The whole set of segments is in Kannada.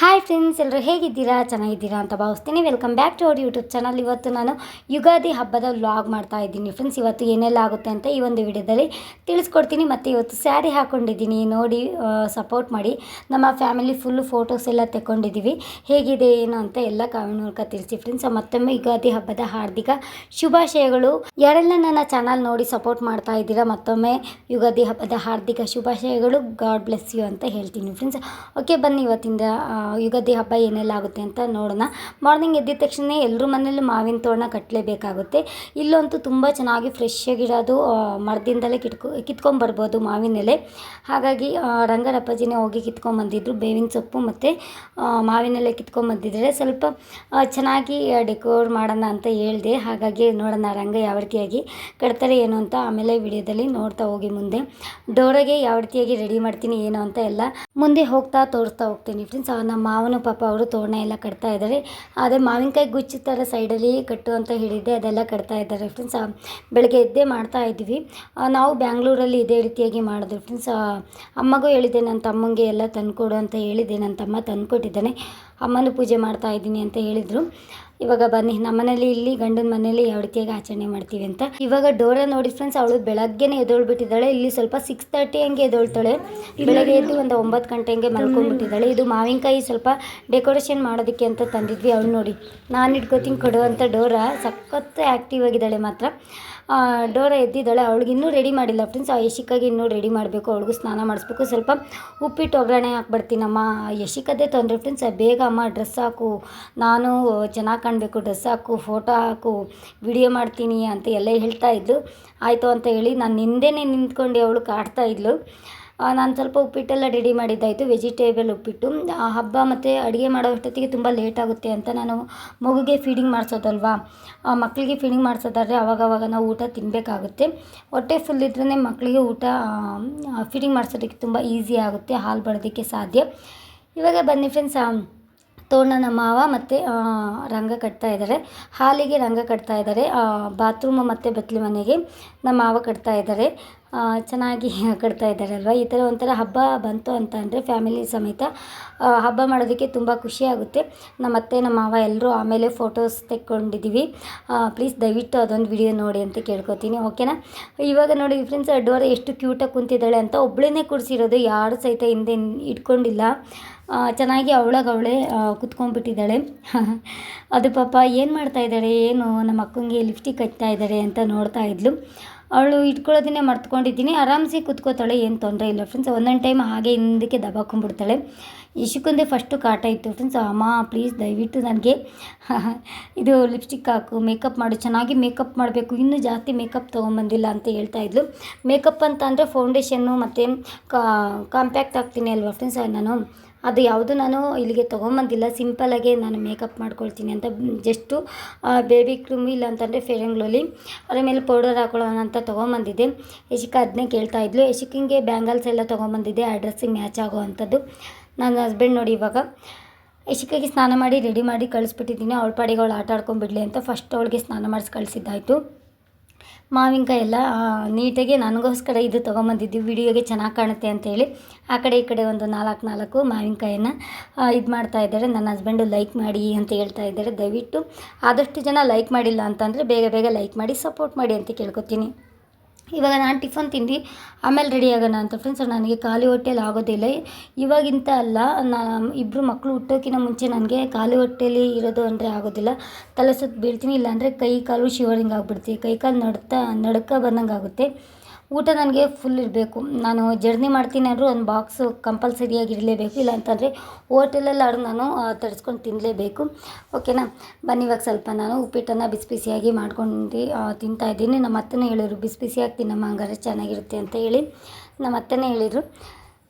ಹಾಯ್ ಫ್ರೆಂಡ್ಸ್ ಎಲ್ಲರೂ ಹೇಗಿದ್ದೀರಾ? ಚೆನ್ನಾಗಿದ್ದೀರಾ ಅಂತ ಭಾವಿಸ್ತೀನಿ. Welcome back to our YouTube channel ಇವತ್ತು ನಾನು ಯುಗಾದಿ ಹಬ್ಬದ ವ್ಲಾಗ್ ಮಾಡ್ತಾ ಇದ್ದೀನಿ. ಫ್ರೆಂಡ್ಸ್ ಇವತ್ತು ಏನೆಲ್ಲ ಆಗುತ್ತೆ ಅಂತ ಈ ಒಂದು ವಿಡಿಯೋದಲ್ಲಿ ತಿಳಿಸ್ಕೊಡ್ತೀನಿ. ಮತ್ತು ಇವತ್ತು ಸ್ಯಾರಿ ಹಾಕ್ಕೊಂಡಿದ್ದೀನಿ ನೋಡಿ ಸಪೋರ್ಟ್ ಮಾಡಿ. ನಮ್ಮ ಫ್ಯಾಮಿಲಿ ಫುಲ್ಲು ಫೋಟೋಸ್ ಎಲ್ಲ ತಗೊಂಡಿದ್ದೀವಿ ಹೇಗಿದೆ, ಏನು ಅಂತ ಎಲ್ಲ ಕಾಮೆಂಟ್ ಮೂಲಕ ತಿಳಿಸಿ. ಫ್ರೆಂಡ್ಸ್ ಮತ್ತೊಮ್ಮೆ ಯುಗಾದಿ ಹಬ್ಬದ ಹಾರ್ದಿಕ ಶುಭಾಶಯಗಳು. ಯಾರೆಲ್ಲ ನನ್ನ ಚಾನಲ್ ನೋಡಿ ಸಪೋರ್ಟ್ ಮಾಡ್ತಾ ಇದ್ದೀರಾ, ಮತ್ತೊಮ್ಮೆ ಯುಗಾದಿ ಹಬ್ಬದ ಹಾರ್ದಿಕ ಶುಭಾಶಯಗಳು. ಗಾಡ್ ಬ್ಲೆಸ್ ಯು ಅಂತ ಹೇಳ್ತೀನಿ. ಫ್ರೆಂಡ್ಸ್ ಓಕೆ ಬನ್ನಿ ಇವತ್ತಿಂದ ಯುಗಾದಿ ಹಬ್ಬ ಏನೆಲ್ಲ ಆಗುತ್ತೆ ಅಂತ ನೋಡೋಣ. ಮಾರ್ನಿಂಗ್ ಎದ್ದಿದ ತಕ್ಷಣ ಎಲ್ಲರ ಮನೇಲಿ ಮಾವಿನ ತೋರಣ ಕಟ್ಟಲೇಬೇಕಾಗುತ್ತೆ ಇಲ್ಲಂತೂ ತುಂಬ ಚೆನ್ನಾಗಿ ಫ್ರೆಶ್ ಆಗಿರೋದು ಮರದಿಂದಲೇ ಕಿಟ್ಕೊ, ಕಿತ್ಕೊಂಡ್ಬರ್ಬೋದು ಮಾವಿನ ಎಲೆ. ಹಾಗಾಗಿ ರಂಗರಪ್ಪಾಜಿನೇ ಹೋಗಿ ಕಿತ್ಕೊಂಡ್ಬಂದಿದ್ರು, ಬೇವಿನ ಸೊಪ್ಪು ಮತ್ತು ಮಾವಿನ ಎಲೆ ಕಿತ್ಕೊಂಡ್ಬಂದಿದ್ರೆ ಸ್ವಲ್ಪ ಚೆನ್ನಾಗಿ ಡೆಕೋರ್ ಮಾಡೋಣ ಅಂತ ಹೇಳಿದೆ. ಹಾಗಾಗಿ ನೋಡೋಣ ರಂಗ ಯಾವ ರೀತಿಯಾಗಿ ಕಟ್ತಾರೆ ಏನು ಅಂತ ಆಮೇಲೆ ವಿಡಿಯೋದಲ್ಲಿ ನೋಡ್ತಾ ಹೋಗಿ ಮುಂದೆ. ಡೋರಗೆ ಯಾವ ರೀತಿಯಾಗಿ ರೆಡಿ ಮಾಡ್ತೀನಿ, ಏನು ಅಂತ ಎಲ್ಲ ಮುಂದೆ ಹೋಗ್ತಾ ತೋರಿಸ್ತಾ ಹೋಗ್ತೀನಿ ಫ್ರೆಂಡ್ಸ್ ನಮ್ಮ ಮಾವನ ಪಾಪ ಅವರು ತೋರಣ ಎಲ್ಲ ಕಟ್ತಾ ಇದ್ದಾರೆ. ಅದೇ ಮಾವಿನಕಾಯಿ ಗುಚ್ಚ ಥರ ಸೈಡಲ್ಲಿ ಕಟ್ಟು ಅಂತ ಹೇಳಿದ್ದೆ, ಅದೆಲ್ಲ ಕಟ್ತಾ ಇದ್ದಾರೆ ಫ್ರೆಂಡ್ಸ್ ಬೆಳಗ್ಗೆ ಎದ್ದೇ ಮಾಡ್ತಾ ಇದ್ವಿ. ನಾವು ಬ್ಯಾಂಗ್ಳೂರಲ್ಲಿ ಇದೇ ರೀತಿಯಾಗಿ ಮಾಡಿದ್ವಿ ಫ್ರೆಂಡ್ಸ್ ಅಮ್ಮಗೂ ಹೇಳಿದ್ದೆ, ನನ್ನ ತಮ್ಮಂಗೆ ಎಲ್ಲ ತಂದುಕೊಡು ಅಂತ ಹೇಳಿದ್ದೆ. ನನ್ನ ತಮ್ಮ ತಂದುಕೊಟ್ಟಿದ್ದಾನೆ. ಅಮ್ಮನೂ ಪೂಜೆ ಮಾಡ್ತಾ ಇದ್ದೀನಿ ಅಂತ ಹೇಳಿದರು. ಇವಾಗ ಬನ್ನಿ ನಮ್ಮನೇಲಿ ಇಲ್ಲಿ ಗಂಡನ ಮನೇಲಿ ಯಾವ ರೀತಿಯಾಗಿ ಆಚರಣೆ ಮಾಡ್ತೀವಿ ಅಂತ. ಇವಾಗ ಡೋರ ನೋಡಿ ಫ್ರೆಂಡ್ಸ್ ಅವಳು ಬೆಳಗ್ಗೆನೆ ಎದೊಳ್ಬಿಟ್ಟಿದ್ದಾಳೆ ಇಲ್ಲಿ ಸ್ವಲ್ಪ ಸಿಕ್ಸ್ ತರ್ಟಿ ಹಂಗೆ ಎದ್ದೋಳ್ತಾಳೆ. ಬೆಳಗ್ಗೆ ಎದ್ದು ಒಂದು ಒಂಬತ್ತು ಗಂಟೆ ಹಂಗೆ ಮಲ್ಕೊಂಡ್ಬಿಟ್ಟಿದ್ದಾಳೆ. ಇದು ಮಾವಿನಕಾಯಿ ಸ್ವಲ್ಪ ಡೆಕೋರೇಷನ್ ಮಾಡೋದಕ್ಕೆ ಅಂತ ತಂದಿದ್ವಿ, ಅವಳು ನೋಡಿ. ನಾನು ಇಟ್ಕೋತೀನಿ ಕೊಡುವಂಥ ಡೋರ ಸಖತ್ ಆ್ಯಕ್ಟಿವ್ ಆಗಿದ್ದಾಳೆ ಮಾತ್ರ. ಡೋರ ಎದ್ದಿದ್ದಾಳೆ. ಅವಳಿಗೆ ಇನ್ನೂ ರೆಡಿ ಮಾಡಿಲ್ಲ. ಫ್ರೆಂಡ್ಸ್ ಆ ಯಶಿಕಾಗೆ ಇನ್ನೂ ರೆಡಿ ಮಾಡಬೇಕು. ಅವಳಿಗೂ ಸ್ನಾನ ಮಾಡಿಸ್ಬೇಕು. ಸ್ವಲ್ಪ ಉಪ್ಪಿಟ್ಟು ಒಗ್ಗರಣೆ ಹಾಕ್ಬಿಡ್ತೀನಮ್ಮ. ಯಶಿಕದೇ ತೊಂದರೆ. ಫ್ರೆಂಡ್ಸ್ ಬೇಗ ಅಮ್ಮ ಡ್ರೆಸ್ ಹಾಕು. ನಾನು ಚೆನ್ನಾಗಿ ಕಾಣಬೇಕು. ಡ್ರೆಸ್ ಹಾಕು ಫೋಟೋ ಹಾಕು. ವಿಡಿಯೋ ಮಾಡ್ತೀನಿ ಅಂತ ಎಲ್ಲ ಹೇಳ್ತಾ ಇದ್ಲು. ಆಯಿತು ಅಂತ ಹೇಳಿ ನಾನು ನಿಂದೇನೆ ನಿಂತ್ಕೊಂಡು ಅವಳು ಕಾಡ್ತಾ ಇದ್ಲು. ನಾನು ಸ್ವಲ್ಪ ಉಪ್ಪಿಟ್ಟೆಲ್ಲ ರೆಡಿ ಮಾಡಿದ್ದಾಯಿತು ವೆಜಿಟೇಬಲ್ ಉಪ್ಪಿಟ್ಟು. ಹಬ್ಬ ಮತ್ತು ಅಡುಗೆ ಮಾಡೋ ಅಷ್ಟೊತ್ತಿಗೆ ತುಂಬ ಲೇಟ್ ಆಗುತ್ತೆ ಅಂತ ನಾನು ಮಗುಗೆ ಫೀಡಿಂಗ್ ಮಾಡಿಸೋದಲ್ವಾ? ಮಕ್ಕಳಿಗೆ ಫೀಡಿಂಗ್ ಮಾಡಿಸೋದಾದ್ರೆ ಅವಾಗವಾಗ ನಾವು ಊಟ ತಿನ್ನಬೇಕಾಗುತ್ತೆ ಹೊಟ್ಟೆ ಫುಲ್ ಇದ್ರೇ ಮಕ್ಕಳಿಗೆ ಊಟ ಫೀಡಿಂಗ್ ಮಾಡಿಸೋದಕ್ಕೆ ತುಂಬ ಈಸಿ ಆಗುತ್ತೆ, ಹಾಲು ಬರೋದಕ್ಕೆ ಸಾಧ್ಯ. ಇವಾಗ ಬನ್ನಿ ಫ್ರೆಂಡ್ಸ್ ತೋರಣ ನಮ್ಮ ಮಾವ ಮತ್ತು ರಂಗ ಕಟ್ತಾ ಇದ್ದಾರೆ. ಹಾಲಿಗೆ ರಂಗ ಕಟ್ತಾ ಇದ್ದಾರೆ. ಬಾತ್ರೂಮ್ ಮತ್ತು ಬತ್ಲಿ ಮನೆಗೆ ನಮ್ಮ ಮಾವ ಕಟ್ತಾ ಇದ್ದಾರೆ. ಚೆನ್ನಾಗಿ ಕಟ್ತಾ ಇದ್ದಾರೆ ಅಲ್ವಾ? ಈ ಥರ ಒಂಥರ ಹಬ್ಬ ಬಂತು ಅಂತ ಅಂದರೆ ಫ್ಯಾಮಿಲಿ ಸಮೇತ ಹಬ್ಬ ಮಾಡೋದಕ್ಕೆ ತುಂಬ ಖುಷಿ ಆಗುತ್ತೆ. ನಮ್ಮ ಅತ್ತೆ, ನಮ್ಮ ಮಾವ ಎಲ್ಲರೂ ಆಮೇಲೆ ಫೋಟೋಸ್ ತೆಕ್ಕೊಂಡಿದ್ದೀವಿ. ಪ್ಲೀಸ್ ದಯವಿಟ್ಟು ಅದೊಂದು ವಿಡಿಯೋ ನೋಡಿ ಅಂತ ಕೇಳ್ಕೊತೀನಿ ಓಕೆನಾ ಇವಾಗ ನೋಡಿ ಫ್ರೆಂಡ್ಸ್ ಡೋರ ಎಷ್ಟು ಕ್ಯೂಟಾಗಿ ಕುಂತಿದ್ದಾಳೆ ಅಂತ ಒಬ್ಬಳೇ ಕೂರಿಸಿರೋದು ಯಾರು ಸಹಿತ ಹಿಂದೆ ಇಟ್ಕೊಂಡಿಲ್ಲ. ಚೆನ್ನಾಗಿ ಅವಳಾಗ ಅವಳೇ ಕುತ್ಕೊಂಡ್ಬಿಟ್ಟಿದ್ದಾಳೆ. ಅದು ಪಾಪ ಏನು ಮಾಡ್ತಾ ಇದ್ದಾಳೆ, ಏನು ನಮ್ಮ ಅಕ್ಕಂಗೆ ಲಿಪ್ಸ್ಟಿಕ್ ಹಚ್ತಾ ಇದ್ದಾರೆ ಅಂತ ನೋಡ್ತಾ ಇದ್ಲು. ಅವಳು ಇಟ್ಕೊಳ್ಳೋದನ್ನೇ ಮರ್ತ್ಕೊಂಡಿದ್ದೀನಿ. ಆರಾಮ್ಸೆ ಕುತ್ಕೋತಾಳೆ, ಏನು ತೊಂದರೆ ಇಲ್ಲ. ಫ್ರೆಂಡ್ಸ್ ಒಂದೊಂದು ಟೈಮ್ ಹಾಗೆ ಹಿಂದಕ್ಕೆ ದಬಾಕೊಂಡ್ಬಿಡ್ತಾಳೆ. ಇಶುಕಂದೇ ಫಸ್ಟು ಕಾಟ ಇತ್ತು. ಫ್ರೆಂಡ್ಸ್ ಅಮ್ಮ ಪ್ಲೀಸ್ ದಯವಿಟ್ಟು ನನಗೆ ಇದು ಲಿಪ್ಸ್ಟಿಕ್ ಹಾಕು ಮೇಕಪ್ ಮಾಡು, ಚೆನ್ನಾಗಿ ಮೇಕಪ್ ಮಾಡಬೇಕು. ಇನ್ನೂ ಜಾಸ್ತಿ ಮೇಕಪ್ ತೊಗೊಂಬಂದಿಲ್ಲ ಅಂತ ಹೇಳ್ತಾ ಇದ್ಲು. ಮೇಕಪ್ ಅಂತ ಅಂದರೆ ಫೌಂಡೇಶನ್ನು ಮತ್ತು ಕಾಂಪ್ಯಾಕ್ಟ್ ಹಾಕ್ತೀನಿ ಅಲ್ವಾ ಫ್ರೆಂಡ್ಸ್ ನಾನು. ಅದು ಯಾವುದು ನಾನು ಇಲ್ಲಿಗೆ ತೊಗೊಂಬಂದಿಲ್ಲ. ಸಿಂಪಲಾಗೆ ನಾನು ಮೇಕಪ್ ಮಾಡ್ಕೊಳ್ತೀನಿ ಅಂತ. ಜಸ್ಟು ಬೇಬಿ ಕ್ರೀಮ್ ಇಲ್ಲ ಅಂತಂದರೆ ಫೇರ್ ಆ್ಯಂಡ್ ಅದ್ರ ಮೇಲೆ ಪೌಡರ್ ಹಾಕೊಳ್ಳೋಣ ಅಂತ ತೊಗೊಂಬಂದಿದ್ದೆ. ಯಶಿಕ ಅದನ್ನೇ ಕೇಳ್ತಾ ಇದ್ಲು. ಯಶಿಕಿಂಗೆ ಬ್ಯಾಂಗಲ್ಸ್ ಎಲ್ಲ ತೊಗೊಂಬಂದಿದ್ದೆ. ಆ ಡ್ರೆಸ್ಸಿಗೆ ಮ್ಯಾಚ್ ಆಗೋ ಅಂಥದ್ದು. ನನ್ನ ಹಸ್ಬೆಂಡ್ ನೋಡಿ ಇವಾಗ ಇಷ್ಟಕ್ಕಾಗಿ ಸ್ನಾನ ಮಾಡಿ ರೆಡಿ ಮಾಡಿ ಕಳಿಸ್ಬಿಟ್ಟಿದ್ದೀನಿ. ಅವಳ ಪಾಡಿಗೆ ಅವಳು ಆಟ ಆಡ್ಕೊಂಡ್ಬಿಡ್ಲಿ ಅಂತ ಫಸ್ಟ್ ಅವಳಿಗೆ ಸ್ನಾನ ಮಾಡಿಸಿ ಕಳಿಸಿದ್ದಾಯಿತು. ಮಾವಿನಕಾಯಿ ಎಲ್ಲ ನೀಟಾಗಿ ನನಗೋಸ್ಕರ ಇದು ತೊಗೊಂಬಂದಿದ್ದು ವಿಡಿಯೋಗೆ ಚೆನ್ನಾಗಿ ಕಾಣುತ್ತೆ ಅಂತೇಳಿ ಆ ಕಡೆ ಈ ಕಡೆ ಒಂದು ನಾಲ್ಕು ನಾಲ್ಕು ಮಾವಿನಕಾಯನ್ನು ಇದು ಮಾಡ್ತಾ ಇದ್ದಾರೆ. ನನ್ನ ಹಸ್ಬೆಂಡು ಲೈಕ್ ಮಾಡಿ ಅಂತ ಹೇಳ್ತಾ ಇದ್ದಾರೆ. ದಯವಿಟ್ಟು ಆದಷ್ಟು ಜನ ಲೈಕ್ ಮಾಡಿಲ್ಲ ಅಂತಂದರೆ ಬೇಗ ಬೇಗ ಲೈಕ್ ಮಾಡಿ ಸಪೋರ್ಟ್ ಮಾಡಿ ಅಂತ ಕೇಳ್ಕೊತೀನಿ. ಇವಾಗ ನಾನು ಟಿಫನ್ ತಿಂದು ಆಮೇಲೆ ರೆಡಿ ಆಗೋಣ ಅಂತ ಫ್ರೆಂಡ್ಸ್ ನನಗೆ ಖಾಲಿ ಹೊಟ್ಟೆಲಿ ಆಗೋದಿಲ್ಲ. ಇವಾಗಿಂತ ಅಲ್ಲ ನಾನು ಇಬ್ಬರು ಮಕ್ಕಳು ಹುಟ್ಟೋಕ್ಕಿಂತ ಮುಂಚೆ ನನಗೆ ಖಾಲಿ ಹೊಟ್ಟೆಲಿ ಇರೋದು ಅಂದರೆ ಆಗೋದಿಲ್ಲ. ತಲೆ ಸುತ್ತ ಬೀಳ್ತೀನಿ, ಇಲ್ಲಾಂದರೆ ಕೈ ಕಾಲು ಶಿವರಿಂಗ್ ಆಗಿಬಿಡ್ತೀವಿ ಕೈ ಕಾಲು ನಡ್ತಾ, ನಡ್ಕೋ ಬಂದಂಗೆ ಆಗುತ್ತೆ ಊಟ ನನಗೆ ಫುಲ್ ಇರಬೇಕು. ನಾನು ಜರ್ನಿ ಮಾಡ್ತೀನಿ ಅಂದರೂ ಒಂದು ಬಾಕ್ಸು ಕಂಪಲ್ಸರಿಯಾಗಿ ಇರಲೇಬೇಕು. ಇಲ್ಲ ಅಂತಂದರೆ ಹೋಟೆಲಲ್ಲಾದ್ರೂ ನಾನು ತರಿಸ್ಕೊಂಡು ತಿನ್ನಲೇಬೇಕು ಓಕೆನಾ ಬನ್ನಿ ಇವಾಗ ಸ್ವಲ್ಪ ನಾನು ಉಪ್ಪಿಟ್ಟನ್ನು ಬಿಸಿ ಬಿಸಿಯಾಗಿ ಮಾಡ್ಕೊಂಡು ತಿಂತಾ ಇದ್ದೀನಿ. ನಮ್ಮ ಅತ್ತೆನೇ ಹೇಳಿದ್ರು ಬಿಸಿ ಬಿಸಿಯಾಗಿ ತಿನ್ನಮ್ಮ ಹಂಗಾರೆ ಚೆನ್ನಾಗಿರುತ್ತೆ ಅಂತ ಹೇಳಿ. ನಮ್ಮ ಅತ್ತೆನೇ ಹೇಳಿದರು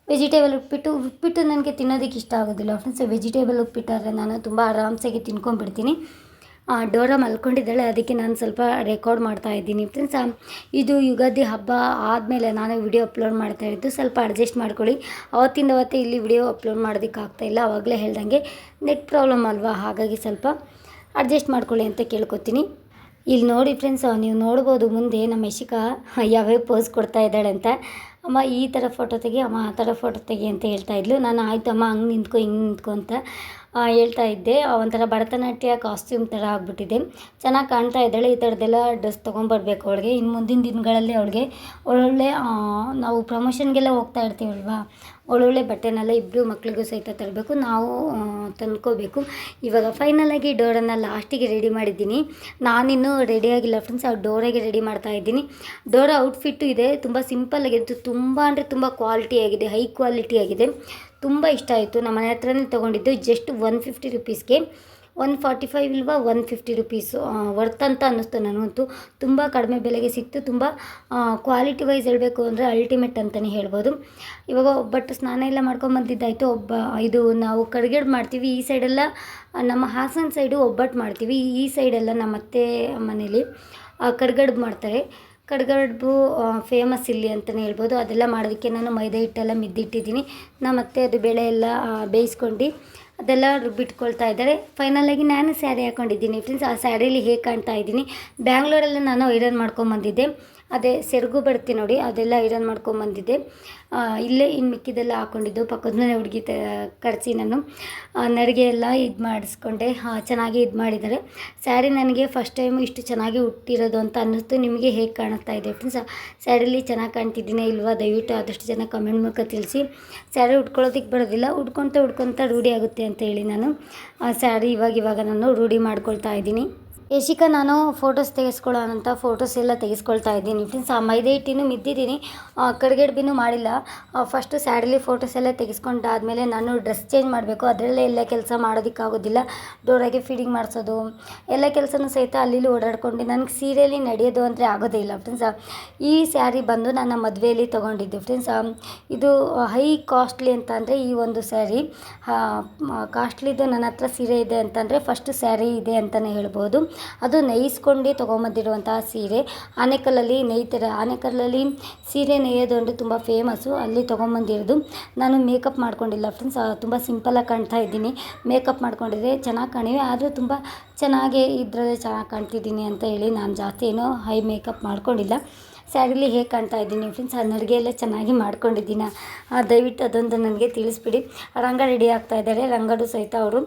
ವೆಜಿಟೇಬಲ್ ಉಪ್ಪಿಟ್ಟು ಉಪ್ಪಿಟ್ಟು ನನಗೆ ತಿನ್ನೋದಕ್ಕೆ ಇಷ್ಟ ಆಗೋದಿಲ್ಲ. ಫ್ರೆಂಡ್ಸ್ ವೆಜಿಟೇಬಲ್ ಉಪ್ಪಿಟ್ಟಾದರೆ ನಾನು ತುಂಬ ಆರಾಮ್ಸಾಗಿ ತಿನ್ಕೊಂಡ್ಬಿಡ್ತೀನಿ. ಡೋರ ಮಲ್ಕೊಂಡಿದ್ದಾಳೆ. ಅದಕ್ಕೆ ನಾನು ಸ್ವಲ್ಪ ರೆಕಾರ್ಡ್ ಮಾಡ್ತಾ ಇದ್ದೀನಿ ಫ್ರೆಂಡ್ಸ್ ಇದು ಯುಗಾದಿ ಹಬ್ಬ ಆದಮೇಲೆ ನಾನು ವಿಡಿಯೋ ಅಪ್ಲೋಡ್ ಮಾಡ್ತಾ ಇದ್ದು, ಸ್ವಲ್ಪ ಅಡ್ಜಸ್ಟ್ ಮಾಡ್ಕೊಳ್ಳಿ. ಅವತ್ತಿಂದ ಅವತ್ತೇ ಇಲ್ಲಿ ವಿಡಿಯೋ ಅಪ್ಲೋಡ್ ಮಾಡೋದಕ್ಕೆ ಆಗ್ತಾಯಿಲ್ಲ ಆವಾಗಲೇ ಹೇಳ್ದಂಗೆ ನೆಟ್ ಪ್ರಾಬ್ಲಮ್ ಅಲ್ವಾ? ಹಾಗಾಗಿ ಸ್ವಲ್ಪ ಅಡ್ಜಸ್ಟ್ ಮಾಡ್ಕೊಳ್ಳಿ ಅಂತ ಕೇಳ್ಕೊತೀನಿ. ಇಲ್ಲಿ ನೋಡಿ ಫ್ರೆಂಡ್ಸ್ ನೀವು ನೋಡ್ಬೋದು ಮುಂದೆ ನಮ್ಮ ಯಶಿಕಾ ಯಾವ್ಯಾವ ಪೋಸ್ ಕೊಡ್ತಾ ಇದ್ದಾಳೆ ಅಂತ. ಅಮ್ಮ, ಈ ಥರ ಫೋಟೋ ತೆಗಿ, ಅಮ್ಮ, ಆ ಥರ ಫೋಟೋ ತೆಗಿ ಅಂತ ಹೇಳ್ತಾ ಇದ್ಲು. ನಾನು ಆಯಿತು ಅಮ್ಮ ಹಂಗೆ ನಿಂತ್ಕೊ, ಹಿಂಗೆ ನಿಂತ್ಕೊ ಅಂತ. ಹೇಳ್ತಾ ಇದ್ದೆ. ಒಂಥರ ಭರತನಾಟ್ಯ ಕಾಸ್ಟ್ಯೂಮ್ ಥರ ಆಗಿಬಿಟ್ಟಿದೆ. ಚೆನ್ನಾಗಿ ಕಾಣ್ತಾ ಇದ್ದಾಳೆ. ಈ ಥರದ್ದೆಲ್ಲ ಡ್ರೆಸ್ ತೊಗೊಂಬರ್ಬೇಕು ಅವಳಿಗೆ. ಇನ್ನು ಮುಂದಿನ ದಿನಗಳಲ್ಲಿ ಅವಳಿಗೆ ಒಳ್ಳೊಳ್ಳೆ ನಾವು ಪ್ರಮೋಷನ್ಗೆಲ್ಲ ಹೋಗ್ತಾ ಇರ್ತೀವಲ್ವಾ? ಒಳ್ಳೊಳ್ಳೆ ಬಟ್ಟೆನೆಲ್ಲ ಇಬ್ಬರು ಮಕ್ಕಳಿಗೂ ಸಹಿತ ತರಬೇಕು. ನಾವು ತಂದ್ಕೋಬೇಕು. ಇವಾಗ ಫೈನಲಾಗಿ ಡೋರನ್ನು ಲಾಸ್ಟಿಗೆ ರೆಡಿ ಮಾಡಿದ್ದೀನಿ. ನಾನಿನ್ನೂ ರೆಡಿ ಆಗಿಲ್ಲ ಫ್ರೆಂಡ್ಸ್ ಆ ಡೋರಾಗೆ ರೆಡಿ ಮಾಡ್ತಾ ಇದ್ದೀನಿ. ಡೋರ ಔಟ್ಫಿಟ್ಟು ಇದೆ. ತುಂಬ ಸಿಂಪಲ್ ಆಗಿದೆ. ತುಂಬ ಅಂದರೆ ತುಂಬ ಕ್ವಾಲಿಟಿ ಆಗಿದೆ. ಹೈ ಕ್ವಾಲಿಟಿ ಆಗಿದೆ. ತುಂಬ ಇಷ್ಟ ಆಯಿತು. ನಮ್ಮ ಮನೆ ಹತ್ರನೇ ತೊಗೊಂಡಿದ್ದು ಜಸ್ಟ್ ಒನ್ ಫಿಫ್ಟಿ ರುಪೀಸ್ಗೆ. ಒನ್ ಫಾರ್ಟಿ ಫೈವ್ ಇಲ್ವಾ? One fifty rupees. ವರ್ತ್ ಅಂತ ಅನ್ನಿಸ್ತು ನನಗಂತೂ. ತುಂಬ ಕಡಿಮೆ ಬೆಲೆಗೆ ಸಿಕ್ತು. ತುಂಬ ಕ್ವಾಲಿಟಿ ವೈಸ್ ಹೇಳಬೇಕು ಅಂದರೆ ಅಲ್ಟಿಮೇಟ್ ಅಂತಲೇ ಹೇಳ್ಬೋದು. ಇವಾಗ ಒಬ್ಬಟ್ಟು ಸ್ನಾನ ಎಲ್ಲ ಮಾಡ್ಕೊಂಬಂದಿದ್ದಾಯಿತು ಒಬ್ಬ, ಇದು ನಾವು ಕಡ್ಗೆಡ್ ಮಾಡ್ತೀವಿ. ಈ ಸೈಡೆಲ್ಲ ನಮ್ಮ ಹಾಸನ ಸೈಡು ಒಬ್ಬಟ್ಟು ಮಾಡ್ತೀವಿ. ಈ ಸೈಡೆಲ್ಲ ನಮ್ಮ ಅತ್ತೆ ಮನೇಲಿ ಕಡ್ಗಡ್ಬು ಮಾಡ್ತಾರೆ. ಕಡ್ಗಡ್ಬು ಫೇಮಸ್ ಇಲ್ಲಿ ಅಂತಲೇ ಹೇಳ್ಬೋದು. ಅದೆಲ್ಲ ಮಾಡೋದಕ್ಕೆ ನಾನು ಮೈದಾ ಹಿಟ್ಟೆಲ್ಲ ಮಿದ್ದಿಟ್ಟಿದ್ದೀನಿ. ನಾ ಮತ್ತೆ ಅದು ಬೇಳೆ ಎಲ್ಲ ಬೇಯಿಸ್ಕೊಂಡು ಅದೆಲ್ಲ ರುಬ್ಬಿಟ್ಕೊಳ್ತಾ ಇದ್ದಾರೆ. ಫೈನಲಾಗಿ ನಾನು ಸ್ಯಾರಿ ಹಾಕ್ಕೊಂಡಿದ್ದೀನಿ ಫ್ರೆಂಡ್ಸ್ ಆ ಸ್ಯಾರಿಲಿ ಹೇಗೆ ಕಾಣ್ತಾ ಇದ್ದೀನಿ. ಬ್ಯಾಂಗ್ಳೂರಲ್ಲಿ ನಾನು ಐರನ್ ಮಾಡ್ಕೊಂಬಂದಿದ್ದೆ. ಅದೇ ಸೆರಗು ಬರುತ್ತೆ ನೋಡಿ, ಅದೆಲ್ಲ ಐರನ್ ಮಾಡ್ಕೊಂಬಂದಿದ್ದೆ ಇಲ್ಲೇ ಇನ್ನು ಮಿಕ್ಕಿದೆಲ್ಲ ಹಾಕ್ಕೊಂಡಿದ್ದು ಪಕ್ಕದ ಮನೆ ಹುಡುಗಿ ತ, ಕರೆಸಿ ನಾನು. ನಡಿಗೆ ಎಲ್ಲ ಇದು ಮಾಡಿಸ್ಕೊಂಡೆ. ಚೆನ್ನಾಗಿ ಇದು ಮಾಡಿದ್ದಾರೆ. ಸ್ಯಾರಿ ನನಗೆ ಫಸ್ಟ್ ಟೈಮ್ ಇಷ್ಟು ಚೆನ್ನಾಗಿ ಹುಟ್ಟಿರೋದು ಅಂತ ಅನ್ನಿಸ್ತು. ನಿಮಗೆ ಹೇಗೆ ಕಾಣಿಸ್ತಾ ಇದೆ ಫ್ರೆಂಡ್ಸ್ ಸ್ಯಾರಿಲಿ ಚೆನ್ನಾಗಿ ಕಾಣ್ತಿದ್ದೀನಿ ಇಲ್ವಾ? ದಯವಿಟ್ಟು ಆದಷ್ಟು ಜನ ಕಮೆಂಟ್ ಮೂಲಕ ತಿಳಿಸಿ. ಸ್ಯಾರಿ ಉಟ್ಕೊಳ್ಳೋದಕ್ಕೆ ಬರೋದಿಲ್ಲ, ಉಟ್ಕೊತ ಉಟ್ಕೊತ ರೂಢಿ ಆಗುತ್ತೆ ಅಂತ ಹೇಳಿ ನಾನು. ಸ್ಯಾರಿ ಇವಾಗ ಇವಾಗ ನಾನು ರೂಢಿ ಮಾಡ್ಕೊಳ್ತಾ ಇದ್ದೀನಿ. ಯಶಿಕಾ ನಾನು ಫೋಟೋಸ್ ತೆಗೆಸ್ಕೊಳ್ಳೋಣ ಅಂತ ಫೋಟೋಸ್ ಎಲ್ಲ ತೆಗೆಸ್ಕೊಳ್ತಾ ಇದ್ದೀನಿ. ಫ್ರೆಂಡ್ಸ್ ಆ ಮೈದೆ ಹಿಟ್ಟಿನೂ ಮಿದ್ದಿದ್ದೀನಿ ಕಡ್ಗೆಡ್ಬಿನೂ ಮಾಡಿಲ್ಲ. ಫಸ್ಟು ಸ್ಯಾಡಲಿ ಫೋಟೋಸ್ ಎಲ್ಲ ತೆಗೆಸ್ಕೊಂಡಾದ್ಮೇಲೆ ನಾನು ಡ್ರೆಸ್ ಚೇಂಜ್ ಮಾಡಬೇಕು. ಅದರಲ್ಲೇ ಎಲ್ಲ ಕೆಲಸ ಮಾಡೋದಕ್ಕಾಗೋದಿಲ್ಲ. ಡೋರಾಗೆ ಫೀಡಿಂಗ್ ಮಾಡಿಸೋದು, ಎಲ್ಲ ಕೆಲಸನೂ ಸಹಿತ ಅಲ್ಲಿ ಓಡಾಡ್ಕೊಂಡು ನನಗೆ ಸೀರೆಯಲ್ಲಿ ನಡೆಯೋದು ಅಂದರೆ ಆಗೋದೇ ಇಲ್ಲ. ಫ್ರೆಂಡ್ಸ್ ಈ ಸ್ಯಾರಿ ಬಂದು ನನ್ನ ಮದುವೆಯಲ್ಲಿ ತೊಗೊಂಡಿದ್ದೆ. ಫ್ರೆಂಡ್ಸ್ ಇದು ಹೈ ಕಾಸ್ಟ್ಲಿ ಅಂತ ಅಂದರೆ ಈ ಒಂದು ಸ್ಯಾರಿ. ಕಾಸ್ಟ್ಲಿದು ನನ್ನ ಹತ್ರ ಸೀರೆ ಇದೆ ಅಂತಂದರೆ ಫಸ್ಟ್ ಸ್ಯಾರಿ ಇದೆ ಅಂತಲೇ ಹೇಳ್ಬೋದು. ಅದು ನೇಯಿಸ್ಕೊಂಡು ತೊಗೊಂಬಂದಿರುವಂತಹ ಸೀರೆ. ಆನೆಕಲ್ಲಲ್ಲಿ ನೇಯ್ತಾರೆ ಆನೆಕಲ್ಲಲ್ಲಿ ಸೀರೆ ನೇಯೋದು ತುಂಬ ಫೇಮಸ್ಸು ಅಲ್ಲಿ ತೊಗೊಂಬಂದಿರೋದು. ನಾನು ಮೇಕಪ್ ಮಾಡ್ಕೊಂಡಿಲ್ಲ ಫ್ರೆಂಡ್ಸ್ ತುಂಬ ಸಿಂಪಲಾಗಿ ಕಾಣ್ತಾ ಇದ್ದೀನಿ. ಮೇಕಪ್ ಮಾಡ್ಕೊಂಡಿದ್ದೆ ಚೆನ್ನಾಗಿ ಕಾಣಿವೆ, ಆದರೂ ತುಂಬ ಚೆನ್ನಾಗಿ ಇದ್ರೆ ಚೆನ್ನಾಗಿ ಕಾಣ್ತಿದ್ದೀನಿ ಅಂತ ಹೇಳಿ ನಾನು ಜಾಸ್ತಿ ಏನೋ ಹೈ ಮೇಕಪ್ ಮಾಡ್ಕೊಂಡಿಲ್ಲ. ಸ್ಯಾರಿಲಿ ಹೇಗೆ ಕಾಣ್ತಾ ಇದ್ದೀನಿ ಫ್ರೆಂಡ್ಸ್ ಆ ಎಲ್ಲ ಚೆನ್ನಾಗಿ ಮಾಡ್ಕೊಂಡಿದ್ದೀನ? ದಯವಿಟ್ಟು ಅದೊಂದು ನನಗೆ ತಿಳಿಸ್ಬಿಡಿ. ರಂಗ ರೆಡಿ ಆಗ್ತಾ ಇದ್ದಾರೆ ರಂಗಡು ಸಹಿತ ಅವರು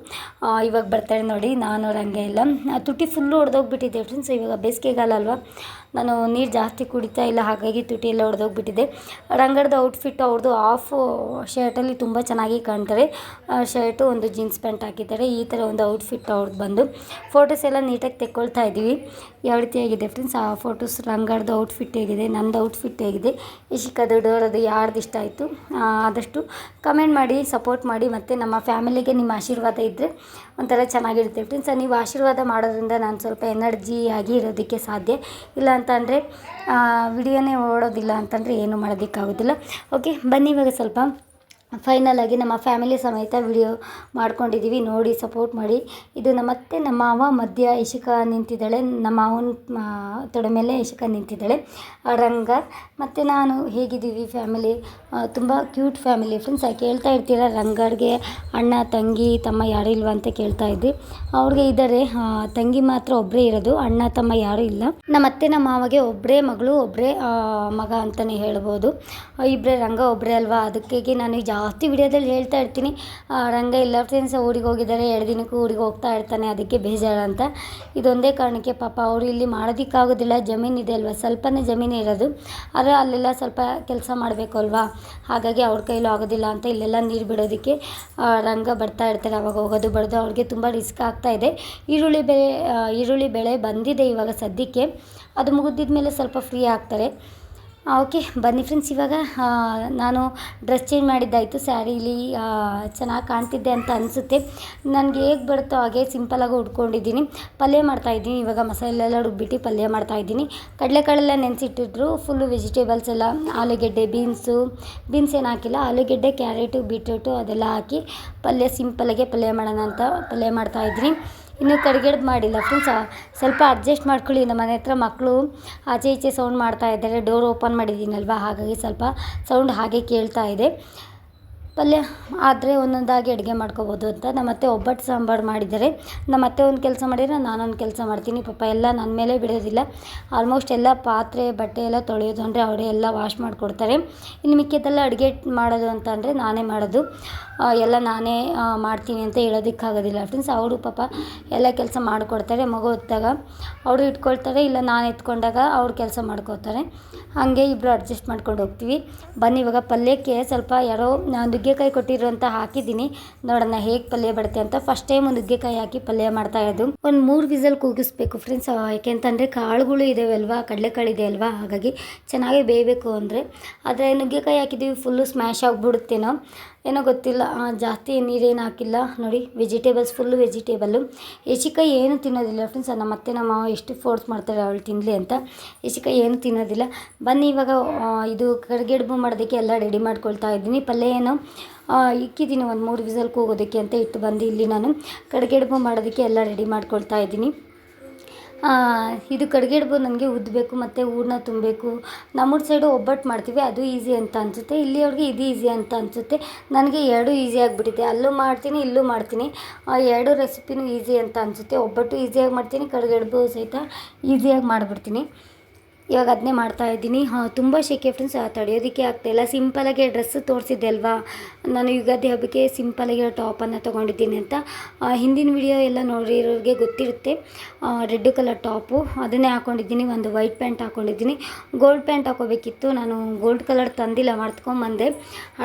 ಇವಾಗ ಬರ್ತಾರೆ ನೋಡಿ, ನಾನು ರಂಗ ಎಲ್ಲ. ತುಟಿ ಫುಲ್ಲು ಹೊಡೆದೋಗ್ಬಿಟ್ಟಿದ್ದೆ ಫ್ರೆಂಡ್ಸ್ ಇವಾಗ ಬೇಸಿಗೆಗಾಲ ಅಲ್ವಾ? ನಾನು ನೀರು ಜಾಸ್ತಿ ಕುಡಿತಾ ಇಲ್ಲ, ಹಾಗಾಗಿ ತುಟಿ ಎಲ್ಲ ಹೊಡೆದೋಗ್ಬಿಟ್ಟಿದೆ ರಂಗಡದ ಔಟ್ಫಿಟ್ ಅವ್ರದ್ದು ಆಫ್ ಶರ್ಟಲ್ಲಿ ತುಂಬ ಚೆನ್ನಾಗಿ ಕಾಣ್ತಾರೆ ಶರ್ಟು ಒಂದು ಜೀನ್ಸ್ ಪ್ಯಾಂಟ್ ಹಾಕಿದ್ದಾರೆ, ಈ ಥರ ಒಂದು ಔಟ್ಫಿಟ್ ಅವ್ರದ್ದು ಬಂದು. ಫೋಟೋಸ್ ಎಲ್ಲ ನೀಟಾಗಿ ತೆಕ್ಕೊಳ್ತಾ ಇದ್ದೀವಿ ಯಾವ ರೀತಿ ಆಗಿದೆ ಫ್ರೆಂಡ್ಸ್ ಆ ಫೋಟೋಸ್ ರಂಗಾರ್ದು ಔಟ್ಫಿಟ್ ಹೇಗಿದೆ, ನಂದು ಔಟ್ಫಿಟ್ ಹೇಗಿದೆ. ಇಶಿಕದು, ಡೋರದು ಯಾರ್ದು ಇಷ್ಟ ಆಯಿತು? ಆದಷ್ಟು ಕಮೆಂಟ್ ಮಾಡಿ ಸಪೋರ್ಟ್ ಮಾಡಿ ಮತ್ತು ನಮ್ಮ ಫ್ಯಾಮಿಲಿಗೆ ನಿಮ್ಮ ಆಶೀರ್ವಾದ ಇದ್ದರೆ ಒಂಥರ ಚೆನ್ನಾಗಿರುತ್ತೆ. ಫ್ರೆಂಡ್ಸ್ ನೀವು ಆಶೀರ್ವಾದ ಮಾಡೋದ್ರಿಂದ ನಾನು ಸ್ವಲ್ಪ ಎನರ್ಜಿ ಆಗಿ ಇರೋದಕ್ಕೆ ಸಾಧ್ಯ. ಇಲ್ಲ ಅಂತಂದರೆ ವಿಡಿಯೋನೇ ಓಡೋದಿಲ್ಲ ಅಂತಂದರೆ ಏನು ಮಾಡೋದಕ್ಕಾಗೋದಿಲ್ಲ. ಓಕೆ ಬನ್ನಿ ಇವಾಗ ಸ್ವಲ್ಪ. ಫೈನಲ್ ಆಗಿ ನಮ್ಮ ಫ್ಯಾಮಿಲಿ ಸಮೇತ ವಿಡಿಯೋ ಮಾಡ್ಕೊಂಡಿದ್ದೀವಿ ನೋಡಿ ಸಪೋರ್ಟ್ ಮಾಡಿ. ಇದು ನಮ್ಮ ಅತ್ತೆ ನಮ್ಮ ಮಾವ ಮಧ್ಯ ಇಶಿಕಾ ನಿಂತಿದ್ದಾಳೆ. ನಮ್ಮ ಮಾವನ ತೊಡೆ ಮೇಲೆ ಇಶಿಕಾ ನಿಂತಿದ್ದಾಳೆ. ರಂಗ. ಮತ್ತು ನಾನು ಹೇಗಿದ್ದೀವಿ ಫ್ಯಾಮಿಲಿ ತುಂಬ ಕ್ಯೂಟ್ ಫ್ಯಾಮಿಲಿ ಫ್ರೆಂಡ್ಸ್ ಕೇಳ್ತಾ ಇರ್ತೀರ? ರಂಗಡ್ಗೆ ಅಣ್ಣ, ತಂಗಿ, ತಮ್ಮ ಯಾರು ಇಲ್ವಾ ಅಂತ ಕೇಳ್ತಾ ಇದ್ವಿ. ಅವ್ರಿಗೆ ಇದ್ದಾರೆ. ತಂಗಿ ಮಾತ್ರ ಒಬ್ಬರೇ ಇರೋದು. ಅಣ್ಣ, ತಮ್ಮ ಯಾರೂ ಇಲ್ಲ. ನಮ್ಮ ಅತ್ತೆ, ನಮ್ಮ ಮಾವಗೆ ಒಬ್ಬರೇ ಮಗಳು ಒಬ್ಬರೇ ಮಗ ಅಂತಲೇ ಹೇಳ್ಬೋದು. ಇಬ್ಬರೇ ರಂಗ ಒಬ್ಬರೇ ಅಲ್ವಾ? ಅದಕ್ಕೆ ನಾನು ಜಾಸ್ತಿ ವಿಡಿಯೋದಲ್ಲಿ ಹೇಳ್ತಾ ಇರ್ತೀನಿ. ರಂಗ ಎಲ್ಲ ಫ್ರೆಂಡ್ಸ್ ಊರಿಗೆ ಹೋಗಿದ್ದಾರೆ ಎರಡು ದಿನಕ್ಕೂ ಊರಿಗೆ ಹೋಗ್ತಾ ಇರ್ತಾನೆ, ಅದಕ್ಕೆ ಬೇಜಾರು ಅಂತ. ಇದೊಂದೇ ಕಾರಣಕ್ಕೆ ಪಾಪ ಅವರು ಇಲ್ಲಿ ಮಾಡೋದಕ್ಕಾಗೋದಿಲ್ಲ, ಜಮೀನು ಇದೆ ಅಲ್ವಾ? ಸ್ವಲ್ಪನೇ ಜಮೀನು ಇರೋದು. ಆದರೆ ಅಲ್ಲೆಲ್ಲ ಸ್ವಲ್ಪ ಕೆಲಸ ಮಾಡಬೇಕು ಅಲ್ವಾ? ಹಾಗಾಗಿ ಅವ್ರ ಕೈಲೂ ಆಗೋದಿಲ್ಲ ಅಂತ ಇಲ್ಲೆಲ್ಲ ನೀರು ಬಿಡೋದಕ್ಕೆ ರಂಗ ಬರ್ತಾ ಇರ್ತಾರೆ ಅವಾಗ ಹೋಗೋದು, ಬರೋದು. ಅವ್ರಿಗೆ ತುಂಬ ರಿಸ್ಕ್ ಆಗ್ತಾ ಇದೆ. ಈರುಳ್ಳಿ ಬೆಳೆ ಈರುಳ್ಳಿ ಬೆಳೆ ಬಂದಿದೆ ಇವಾಗ ಸದ್ಯಕ್ಕೆ. ಅದು ಮುಗಿದಿದ ಮೇಲೆ ಸ್ವಲ್ಪ ಫ್ರೀ ಆಗ್ತಾರೆ. ಓಕೆ, ಬನ್ನಿ ಫ್ರೆಂಡ್ಸ್ ಇವಾಗ ನಾನು ಡ್ರೆಸ್ ಚೇಂಜ್ ಮಾಡಿದ್ದಾಯಿತು ಸ್ಯಾರೀಲಿ ಚೆನ್ನಾಗಿ ಕಾಣ್ತಿದ್ದೆ ಅಂತ ಅನಿಸುತ್ತೆ. ನನಗೆ ಹೇಗೆ ಬರುತ್ತೋ ಹಾಗೆ ಸಿಂಪಲಾಗಿ ಉಟ್ಕೊಂಡಿದ್ದೀನಿ. ಪಲ್ಯ ಮಾಡ್ತಾಯಿದ್ದೀನಿ ಇವಾಗ ಮಸಾಲೆ ಎಲ್ಲ ರುಬ್ಬಿಟ್ಟು ಪಲ್ಯ ಮಾಡ್ತಾಯಿದ್ದೀನಿ ಕಡಲೆಕಾಳೆಲ್ಲ ನೆನೆಸಿಟ್ಟಿದ್ರು ಫುಲ್ಲು ವೆಜಿಟೇಬಲ್ಸ್ ಎಲ್ಲ, ಆಲೂಗೆಡ್ಡೆ ಬೀನ್ಸು ಬೀನ್ಸ್ ಏನು ಹಾಕಿಲ್ಲ, ಆಲೂಗೆಡ್ಡೆ ಕ್ಯಾರೆಟು ಬೀಟ್ರೂಟು ಅದೆಲ್ಲ ಹಾಕಿ ಪಲ್ಯ ಸಿಂಪಲಾಗೆ ಪಲ್ಯ ಮಾಡೋಣ ಅಂತ ಪಲ್ಯ ಮಾಡ್ತಾಯಿದ್ದೀನಿ ಇನ್ನೂ ಕಡ್ಗೆಡ್ದು ಮಾಡಿಲ್ಲ. ಫ್ರೆಂಡ್ಸ್ ಸ್ವಲ್ಪ ಅಡ್ಜಸ್ಟ್ ಮಾಡ್ಕೊಳ್ಳಿ. ನಮ್ಮ ಮನೆ ಹತ್ರ ಮಕ್ಕಳು ಆಚೆ ಈಚೆ ಸೌಂಡ್ ಮಾಡ್ತಾ ಇದ್ದಾರೆ. ಡೋರ್ ಓಪನ್ ಮಾಡಿದ್ದೀನಲ್ವಾ? ಹಾಗಾಗಿ ಸ್ವಲ್ಪ ಸೌಂಡ್ ಹಾಗೆ ಕೇಳ್ತಾ ಇದೆ. ಪಲ್ಯ ಆದರೆ ಒಂದೊಂದಾಗಿ ಅಡುಗೆ ಮಾಡ್ಕೊಬೋದು ಅಂತ. ನಮ್ಮ ಅತ್ತೆ ಒಬ್ಬಟ್ಟು ಸಾಂಬಾರು ಮಾಡಿದ್ದಾರೆ ನಮ್ಮ ಅತ್ತೆ ಒಂದು ಕೆಲಸ ಮಾಡಿದರೆ ನಾನೊಂದು ಕೆಲಸ ಮಾಡ್ತೀನಿ. ಪಾಪ ಎಲ್ಲ ನನ್ನ ಮೇಲೆ ಬಿಡೋದಿಲ್ಲ. ಆಲ್ಮೋಸ್ಟ್ ಎಲ್ಲ ಪಾತ್ರೆ, ಬಟ್ಟೆ ಎಲ್ಲ ತೊಳೆಯೋದು ಅಂದರೆ ಅವರೇ ಎಲ್ಲ ವಾಶ್ ಮಾಡಿಕೊಡ್ತಾರೆ. ಇನ್ನು ಮಿಕ್ಕಿದ್ದೆಲ್ಲ ಅಡುಗೆ ಮಾಡೋದು ಅಂತ ಅಂದರೆ ನಾನೇ ಮಾಡೋದು. ಎಲ್ಲ ನಾನೇ ಮಾಡ್ತೀನಿ ಅಂತ ಹೇಳೋದಕ್ಕಾಗೋದಿಲ್ಲ ಫ್ರೆಂಡ್ಸ್ ಅವರು ಪಾಪ ಎಲ್ಲ ಕೆಲಸ ಮಾಡಿಕೊಡ್ತಾರೆ ಮಗು ಹೊತ್ತಾಗ ಅವರು ಇಟ್ಕೊಳ್ತಾರೆ, ಇಲ್ಲ ನಾನು ಎತ್ಕೊಂಡಾಗ ಅವ್ರು ಕೆಲಸ ಮಾಡ್ಕೋತಾರೆ. ಹಾಗೆ ಇಬ್ಬರು ಅಡ್ಜಸ್ಟ್ ಮಾಡ್ಕೊಂಡು ಹೋಗ್ತೀವಿ. ಬನ್ನಿ ಇವಾಗ ಪಲ್ಯಕ್ಕೆ ಸ್ವಲ್ಪ ಯಾರೋ ನಾನು ನುಗ್ಗೆಕಾಯಿ ಕೊಟ್ಟಿರೋಂಥ ಹಾಕಿದ್ದೀನಿ. ನೋಡೋಣ ಹೇಗೆ ಪಲ್ಯ ಬರುತ್ತೆ ಅಂತ ಫಸ್ಟ್ ಟೈಮ್ ನುಗ್ಗೆಕಾಯಿ ಹಾಕಿ ಪಲ್ಯ ಮಾಡ್ತಾ ಇರೋದು. ಒಂದು ಮೂರು ವಿಸಲ್ ಕೂಗಿಸ್ಬೇಕು ಫ್ರೆಂಡ್ಸ್ ಯಾಕೆಂತಂದರೆ ಕಾಳುಗಳು ಇದಾವೆ ಅಲ್ವಾ ಕಡಲೆಕಾಳು ಇದೆ ಅಲ್ವಾ ಹಾಗಾಗಿ ಚೆನ್ನಾಗಿ ಬೇಯಬೇಕು ಅಂದರೆ. ಆದರೆ ನುಗ್ಗೆಕಾಯಿ ಹಾಕಿದ್ದೀವಿ ಫುಲ್ಲು ಸ್ಮ್ಯಾಶ್ ಆಗಿಬಿಡುತ್ತೇನೋ. ಏನೋ ಗೊತ್ತಿಲ್ಲ. ಜಾಸ್ತಿ ನೀರೇನು ಹಾಕಿಲ್ಲ. ನೋಡಿ ವೆಜಿಟೇಬಲ್ಸ್ ಫುಲ್ಲು ವೆಜಿಟೇಬಲ್ಲು ಯಶಿಕಾಯಿ ಏನು ತಿನ್ನೋದಿಲ್ಲ. ಫ್ರೆಂಡ್ಸ್ ನಮ್ಮ ಅತ್ತೆ, ನಮ್ಮ ಮಾವ ಎಷ್ಟು ಫೋರ್ಸ್ ಮಾಡ್ತಾರೆ ಅವಳು ತಿನ್ನಲಿ ಅಂತ. ಯಶಿಕಾಯಿ ಏನು ತಿನ್ನೋದಿಲ್ಲ. ಬನ್ನಿ ಇವಾಗ ಇದು ಕಡ್ಗೆಡ್ಬು ಮಾಡೋದಕ್ಕೆ ಎಲ್ಲ ರೆಡಿ ಮಾಡ್ಕೊಳ್ತಾ ಇದ್ದೀನಿ. ಪಲ್ಯ ಏನು ಇಕ್ಕಿದ್ದೀನಿ. ಒಂದು ಮೂರು ವಿಸಲ್ ಕೂಗೋದಕ್ಕೆ ಅಂತ ಇಟ್ಟು ಬಂದು ಇಲ್ಲಿ ನಾನು ಕಡ್ಗೆಡ್ಬು ಮಾಡೋದಕ್ಕೆ ಎಲ್ಲ ರೆಡಿ ಮಾಡ್ಕೊಳ್ತಾ ಇದ್ದೀನಿ. ಇದು ಕಡ್ಗೆಡ್ಬು ನನಗೆ ಉದ್ದಬೇಕು ಮತ್ತು ಹೂರ್ಣ ತುಂಬಬೇಕು. ನಮ್ಮೂರ ಸೈಡು ಒಬ್ಬಟ್ಟು ಮಾಡ್ತೀವಿ, ಅದು ಈಸಿ ಅಂತ ಅನಿಸುತ್ತೆ. ಇಲ್ಲಿಯವ್ರಿಗೆ ಇದು ಈಸಿ ಅಂತ ಅನಿಸುತ್ತೆ. ನನಗೆ ಎರಡೂ ಈಸಿ ಆಗಿಬಿಟ್ಟಿದೆ. ಅಲ್ಲೂ ಮಾಡ್ತೀನಿ, ಇಲ್ಲೂ ಮಾಡ್ತೀನಿ. ಎರಡೂ ರೆಸಿಪಿನೂ ಈಸಿ ಅಂತ ಅನಿಸುತ್ತೆ. ಒಬ್ಬಟ್ಟು ಈಸಿಯಾಗಿ ಮಾಡ್ತೀನಿ ಕಡ್ಗೆಡ್ಬು ಸಹಿತ ಈಸಿಯಾಗಿ ಮಾಡಿಬಿಡ್ತೀನಿ. ಇವಾಗ ಅದನ್ನೇ ಮಾಡ್ತಾ ಇದ್ದೀನಿ. ಹಾಂ, ತುಂಬ ಶೆಕೆ ಫ್ರೆಂಡ್ಸ್ ತಡೆಯೋದಕ್ಕೆ ಆಗ್ತಾಯಿಲ್ಲ ಸಿಂಪಲಾಗಿ ಡ್ರೆಸ್ಸು ತೋರಿಸಿದ್ದೆ ಅಲ್ವಾ? ನಾನು ಯುಗಾದಿ ಹಬ್ಬಕ್ಕೆ ಸಿಂಪಲಾಗಿರೋ ಟಾಪನ್ನು ತೊಗೊಂಡಿದ್ದೀನಿ ಅಂತ. ಹಿಂದಿನ ವಿಡಿಯೋ ಎಲ್ಲ ನೋಡಿರೋರಿಗೆ ಗೊತ್ತಿರುತ್ತೆ. ರೆಡ್ ಕಲರ್ ಟಾಪು ಅದನ್ನೇ ಹಾಕ್ಕೊಂಡಿದ್ದೀನಿ ಒಂದು ವೈಟ್ ಪ್ಯಾಂಟ್ ಹಾಕ್ಕೊಂಡಿದ್ದೀನಿ ಗೋಲ್ಡ್ ಪ್ಯಾಂಟ್ ಹಾಕೋಬೇಕಿತ್ತು. ನಾನು ಗೋಲ್ಡ್ ಕಲರ್ ತಂದಿಲ್ಲ, ಮರ್ತ್ಕೊಂಬಂದೆ.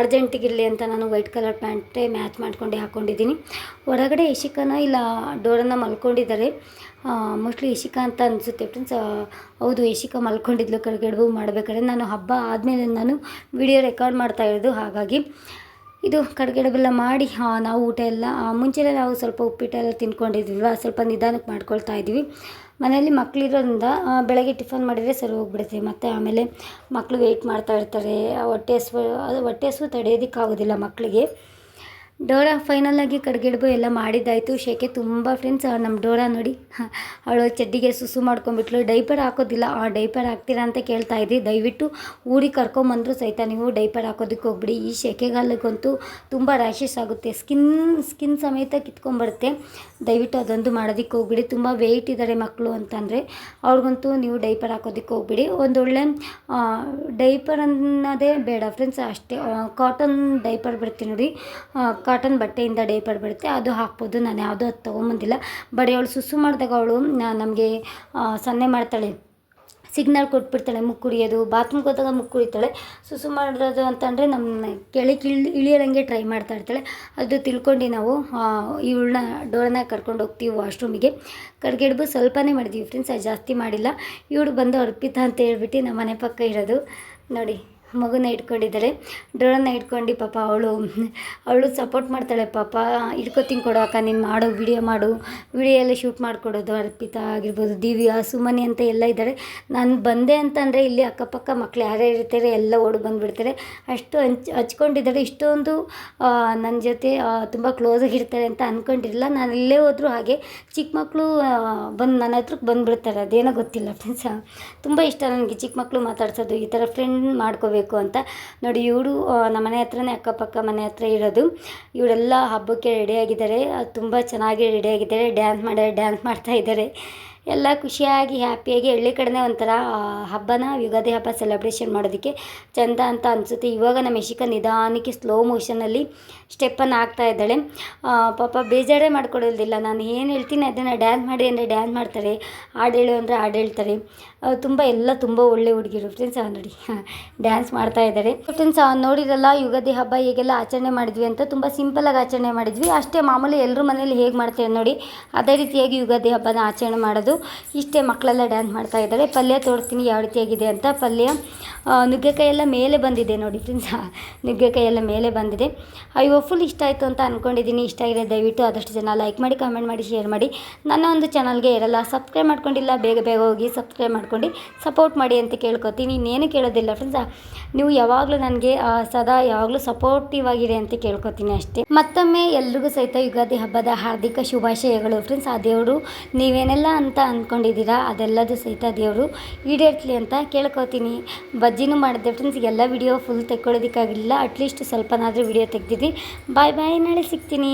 ಅರ್ಜೆಂಟಿಗಿರಲಿ ಅಂತ ನಾನು ವೈಟ್ ಕಲರ್ ಪ್ಯಾಂಟೇ ಮ್ಯಾಚ್ ಮಾಡ್ಕೊಂಡೆ ಹಾಕ್ಕೊಂಡಿದ್ದೀನಿ ಹೊರಗಡೆ ಯಶಿಕನ ಇಲ್ಲ, ಡೋರನ್ನು ಮಲ್ಕೊಂಡಿದ್ದಾರೆ. ಮೋಸ್ಟ್ಲಿ ಯಶಿಕಾ ಅಂತ ಅನಿಸುತ್ತೆ ಫ್ರೆಂಡ್ಸ್ ಹೌದು ಯಶಿಕಾ ಮಲ್ಕೊಂಡಿದ್ಲು ಕಡೆಗಡುಬು ಮಾಡಬೇಕಾದ್ರೆ ನಾನು ಹಬ್ಬ ಆದಮೇಲೆ ನಾನು ವಿಡಿಯೋ ರೆಕಾರ್ಡ್ ಮಾಡ್ತಾ ಇರೋದು. ಹಾಗಾಗಿ ಇದು ಕಡೆಗಡುಬೆಲ್ಲ ಮಾಡಿ ನಾವು ಊಟ ಎಲ್ಲ ಮುಂಚೆನೇ ನಾವು ಸ್ವಲ್ಪ ಉಪ್ಪಿಟ್ಟೆಲ್ಲ ತಿನ್ಕೊಂಡಿದ್ವಿಲ್ವ ಸ್ವಲ್ಪ ನಿಧಾನಕ್ಕೆ ಮಾಡ್ಕೊಳ್ತಾ ಇದ್ವಿ. ಮನೆಯಲ್ಲಿ ಮಕ್ಕಳಿರೋದ್ರಿಂದ ಬೆಳಗ್ಗೆ ಟಿಫನ್ ಮಾಡಿದರೆ ಸರಿ ಹೋಗ್ಬಿಡುತ್ತೆ. ಮತ್ತು ಆಮೇಲೆ ಮಕ್ಕಳು ವೆಯ್ಟ್ ಮಾಡ್ತಾ ಇರ್ತಾರೆ, ಹೊಟ್ಟೆ ಹಸು ಅದು ಹೊಟ್ಟೆ ಹಸು ತಡೆಯೋದಕ್ಕಾಗೋದಿಲ್ಲ ಮಕ್ಕಳಿಗೆ ಡೋರಾ ಫೈನಲಾಗಿ ಕಡ್ಗಿಡ್ಬು ಎಲ್ಲ ಮಾಡಿದ್ದಾಯಿತು. ಶೇಕೆ ತುಂಬ ಫ್ರೆಂಡ್ಸ್ ನಮ್ಮ ಡೋರಾ ನೋಡಿ. ಅವಳು ಚಡ್ಡಿಗೆ ಸುಸು ಮಾಡ್ಕೊಂಬಿಟ್ಲು ಡೈಪರ್ ಹಾಕೋದಿಲ್ಲ. ಆ ಡೈಪರ್ ಹಾಕ್ತೀರಾ ಅಂತ ಕೇಳ್ತಾ ಇದ್ದಿ. ದಯವಿಟ್ಟು ಊರಿಗೆ ಕರ್ಕೊಂಬಂದ್ರು ಸಹಿತ ನೀವು ಡೈಪರ್ ಹಾಕೋದಕ್ಕೆ ಹೋಗ್ಬಿಡಿ. ಈ ಶೆಕೆಗಾಲಕ್ಕಂತೂ ತುಂಬ ರ್ಯಾಷಸ್ ಆಗುತ್ತೆ. ಸ್ಕಿನ್ ಸ್ಕಿನ್ ಸಮೇತ ಕಿತ್ಕೊಂಬರುತ್ತೆ ದಯವಿಟ್ಟು ಅದೊಂದು ಮಾಡೋದಕ್ಕೆ ಹೋಗ್ಬಿಡಿ. ತುಂಬ ವೆಯ್ಟ್ ಇದ್ದಾರೆ ಮಕ್ಕಳು ಅಂತಂದರೆ. ಅವ್ರಿಗಂತೂ ನೀವು ಡೈಪರ್ ಹಾಕೋದಕ್ಕೆ ಹೋಗ್ಬಿಡಿ. ಒಂದೊಳ್ಳೆ ಡೈಪರ್ ಅನ್ನೋದೇ ಬೇಡ. ಫ್ರೆಂಡ್ಸ್ ಅಷ್ಟೇ ಕಾಟನ್ ಡೈಪರ್ ಬರ್ತೀನಿ ನೋಡಿ. ಕಾಟನ್ ಬಟ್ಟೆಯಿಂದ ಡೇಪರ್ ಬರುತ್ತೆ ಅದು ಹಾಕ್ಬೋದು. ನಾನು ಯಾವುದೂ ಅದು ತೊಗೊಂಬಂದಿಲ್ಲ. ಬರೀ ಅವಳು ಸುಸು ಮಾಡಿದಾಗ ಅವಳು ನಮಗೆ ಸನ್ನೆ ಮಾಡ್ತಾಳೆ. ಸಿಗ್ನಲ್ ಕೊಟ್ಬಿಡ್ತಾಳೆ. ಮುಕ್ಕು ಕುಡಿಯೋದು ಬಾತ್ರೂಮ್ಗೆ ಹೋದಾಗ ಮುಕ್ಕು ಕುಡಿತಾಳೆ. ಸುಸು ಮಾಡೋದು ಅಂತಂದರೆ ನಮ್ಮ ಕೆಳಗೆ ಇಳಿ ಇಳಿಯೋಂಗೆ ಟ್ರೈ ಮಾಡ್ತಾ ಇರ್ತಾಳೆ. ಅದು ತಿಳ್ಕೊಂಡು ನಾವು ಇವಳನ್ನ ಡೋರನ್ನ ಕರ್ಕೊಂಡು ಹೋಗ್ತೀವಿ ವಾಶ್ರೂಮಿಗೆ ಕಡ್ಗೆಡ್ಬು ಸ್ವಲ್ಪನೇ ಮಾಡಿದ್ದೀವಿ ಫ್ರೆಂಡ್ಸ್ ಅದು ಜಾಸ್ತಿ ಮಾಡಿಲ್ಲ. ಇವಳು ಬಂದು ಅರ್ಪಿತಾ ಅಂತ ಹೇಳ್ಬಿಟ್ಟು ನಮ್ಮ ಮನೆ ಪಕ್ಕ ಇರೋದು. ನೋಡಿ. ಮಗುನ ಇಟ್ಕೊಂಡಿದ್ದಾಳೆ ಡ್ರೋನ್ನ ಇಟ್ಕೊಂಡು ಪಾಪ ಅವಳು ಅವಳು ಸಪೋರ್ಟ್ ಮಾಡ್ತಾಳೆ ಪಾಪ. ಇಟ್ಕೊತೀನಿ ಕೊಡು ಅಕ್ಕ, ನೀನು ಮಾಡು ವಿಡಿಯೋ ಮಾಡು. ವಿಡಿಯೋ ಎಲ್ಲ ಶೂಟ್ ಮಾಡಿಕೊಡೋದು ಅರ್ಪಿತಾ ಆಗಿರ್ಬೋದು, ದಿವ್ಯಾ, ಸುಮನಿ ಅಂತ ಎಲ್ಲ ಇದ್ದಾರೆ. ನಾನು ಬಂದೆ ಅಂತಂದರೆ ಇಲ್ಲಿ ಅಕ್ಕಪಕ್ಕ ಮಕ್ಕಳು ಯಾರ್ಯಾರು ಇರ್ತಾರೆ, ಎಲ್ಲ ಓಡಿ ಬಂದುಬಿಡ್ತಾರೆ. ಅಷ್ಟು ಹಂಚ್ ಹಚ್ಕೊಂಡಿದ್ದಾರೆ ಇಷ್ಟೊಂದು ನನ್ನ ಜೊತೆ ತುಂಬ ಕ್ಲೋಸಾಗಿ ಇರ್ತಾರೆ ಅಂತ ಅಂದ್ಕೊಂಡಿರಲಿಲ್ಲ ನಾನು ಇಲ್ಲೇ ಹೋದರೂ ಹಾಗೆ ಚಿಕ್ಕ ಮಕ್ಕಳು ಬಂದು ನನ್ನ ಹತ್ರಕ್ಕೆ ಬಂದುಬಿಡ್ತಾರೆ. ಅದೇನೋ ಗೊತ್ತಿಲ್ಲ ಫ್ರೆಂಡ್ಸ್ ತುಂಬ ಇಷ್ಟ ನನಗೆ ಚಿಕ್ಕ ಮಕ್ಕಳು ಮಾತಾಡ್ಸೋದು, ಈ ಥರ ಫ್ರೆಂಡ್ ಮಾಡ್ಕೋಬೇಕು. ಅಂತ. ನೋಡಿ, ಇವರು ನಮ್ಮ ಮನೆ ಹತ್ರನೇ ಅಕ್ಕಪಕ್ಕ ಮನೆ ಹತ್ರ ಇರೋದು. ಇವರೆಲ್ಲ ಹಬ್ಬಕ್ಕೆ ರೆಡಿಯಾಗಿದ್ದಾರೆ ತುಂಬ ಚೆನ್ನಾಗಿ ರೆಡಿಯಾಗಿದ್ದಾರೆ ಡ್ಯಾನ್ಸ್ ಮಾಡ್ಯಾರೆ ಡ್ಯಾನ್ಸ್ ಮಾಡ್ತಾ ಇದ್ದಾರೆ. ಎಲ್ಲ ಖುಷಿಯಾಗಿ, ಹ್ಯಾಪಿಯಾಗಿ ಹಳ್ಳಿ ಕಡೆನೇ ಒಂಥರ ಹಬ್ಬನ, ಯುಗಾದಿ ಹಬ್ಬ ಸೆಲೆಬ್ರೇಷನ್ ಮಾಡೋದಕ್ಕೆ ಚಂದ ಅಂತ ಅನಿಸುತ್ತೆ. ಇವಾಗ ನಮ್ಮ ಯಶಿಕ ನಿಧಾನಕ್ಕೆ ಸ್ಲೋ ಮೋಷನಲ್ಲಿ ಸ್ಟೆಪ್ಪನ್ನು ಆಗ್ತಾ ಇದ್ದಾಳೆ. ಪಾಪ ಬೇಜಾರೇ ಮಾಡ್ಕೊಳ್ಳೋದಿಲ್ಲ. ನಾನು ಏನು ಹೇಳ್ತೀನಿ, ಅದನ್ನು ಡ್ಯಾನ್ಸ್ ಮಾಡಿ ಅಂದರೆ ಡ್ಯಾನ್ಸ್ ಮಾಡ್ತಾರೆ. ಹಾಡು ಹೇಳು ಅಂದರೆ ಹಾಡು ತುಂಬ, ಎಲ್ಲ ತುಂಬ ಒಳ್ಳೆ ಹುಡುಗಿರು. ಫ್ರೆಂಡ್ಸ್ ನೋಡಿ ಡ್ಯಾನ್ಸ್ ಮಾಡ್ತಾ ಇದ್ದಾರೆ. ಫ್ರೆಂಡ್ಸ್ ನೋಡಿರಲ್ಲ, ಯುಗಾದಿ ಹಬ್ಬ ಹೇಗೆಲ್ಲ ಆಚರಣೆ ಮಾಡಿದ್ವಿ ಅಂತ. ತುಂಬ ಸಿಂಪಲಾಗಿ ಆಚರಣೆ ಮಾಡಿದ್ವಿ. ಅಷ್ಟೇ, ಮಾಮೂಲಿ ಎಲ್ಲರೂ ಮನೇಲಿ ಹೇಗೆ ಮಾಡ್ತಾರೆ ನೋಡಿ, ಅದೇ ರೀತಿಯಾಗಿ ಯುಗಾದಿ ಹಬ್ಬನ ಆಚರಣೆ ಮಾಡೋದು. ಇಷ್ಟೇ ಮಕ್ಕಳೆಲ್ಲ ಡ್ಯಾನ್ಸ್ ಮಾಡ್ತಾ ಇದ್ದಾರೆ. ಪಲ್ಯ ತೋರಿಸ್ತೀನಿ ಯಾವ ರೀತಿಯಾಗಿದೆ ಅಂತ. ಪಲ್ಯ ಆ, ನುಗ್ಗೆಕಾಯಿ ಎಲ್ಲ ಮೇಲೆ ಬಂದಿದೆ ನೋಡಿ ಫ್ರೆಂಡ್ಸ್ ನುಗ್ಗೆಕಾಯಿ ಎಲ್ಲ ಮೇಲೆ ಬಂದಿದೆ. ಅಯ್ಯೋ ಫುಲ್ ಇಷ್ಟ ಆಯಿತು ಅಂತ ಅಂದ್ಕೊಂಡಿದ್ದೀನಿ ಇಷ್ಟ ಆಗಿದೆ ದಯವಿಟ್ಟು ಆದಷ್ಟು ಜನ ಲೈಕ್ ಮಾಡಿ ಕಮೆಂಟ್ ಮಾಡಿ ಶೇರ್ ಮಾಡಿ. ನನ್ನ ಒಂದು ಚಾನಲ್ಗೆ ಇರಲ್ಲ ಸಬ್ಸ್ಕ್ರೈಬ್ ಮಾಡ್ಕೊಂಡಿಲ್ಲ ಬೇಗ ಬೇಗ ಹೋಗಿ ಸಬ್ಸ್ಕ್ರೈಬ್ ಮಾಡ್ಕೊಂಡು ಸಪೋರ್ಟ್ ಮಾಡಿ ಅಂತ ಕೇಳ್ಕೊತೀನಿ. ಇನ್ನೇನು ಕೇಳೋದಿಲ್ಲ ಫ್ರೆಂಡ್ಸ್ ನೀವು ಯಾವಾಗಲೂ ನನಗೆ ಸದಾ ಯಾವಾಗಲೂ ಸಪೋರ್ಟಿವ್ ಆಗಿದೆ ಅಂತ ಕೇಳ್ಕೊತೀನಿ ಅಷ್ಟೇ. ಮತ್ತೊಮ್ಮೆ ಎಲ್ರಿಗೂ ಸಹಿತ ಯುಗಾದಿ ಹಬ್ಬದ ಹಾರ್ದಿಕ ಶುಭಾಶಯಗಳು ಫ್ರೆಂಡ್ಸ್ ಆ ದೇವರು ನೀವೇನೆಲ್ಲ ಅಂತ ಅಂದ್ಕೊಂಡಿದ್ದೀರಾ? ಅದೆಲ್ಲದು ಸಹಿತ ದೇವರು ಈಡೇರ್ತಲಿ ಅಂತ ಕೇಳ್ಕೊತೀನಿ. ಬಜ್ಜಿನೂ ಮಾಡಿದೆ ಫ್ರೆಂಡ್ಸ್ ಎಲ್ಲ ವಿಡಿಯೋ ಫುಲ್ ತೆಕ್ಕೊಳ್ಳೋದಕ್ಕಾಗಲಿಲ್ಲ ಅಟ್ಲೀಸ್ಟ್ ಸ್ವಲ್ಪನಾದರೂ ವಿಡಿಯೋ ತೆಗ್ದಿದ್ದೀನಿ ಬಾಯ್ ಬಾಯ್ ನಾಳೆ ಸಿಗ್ತೀನಿ.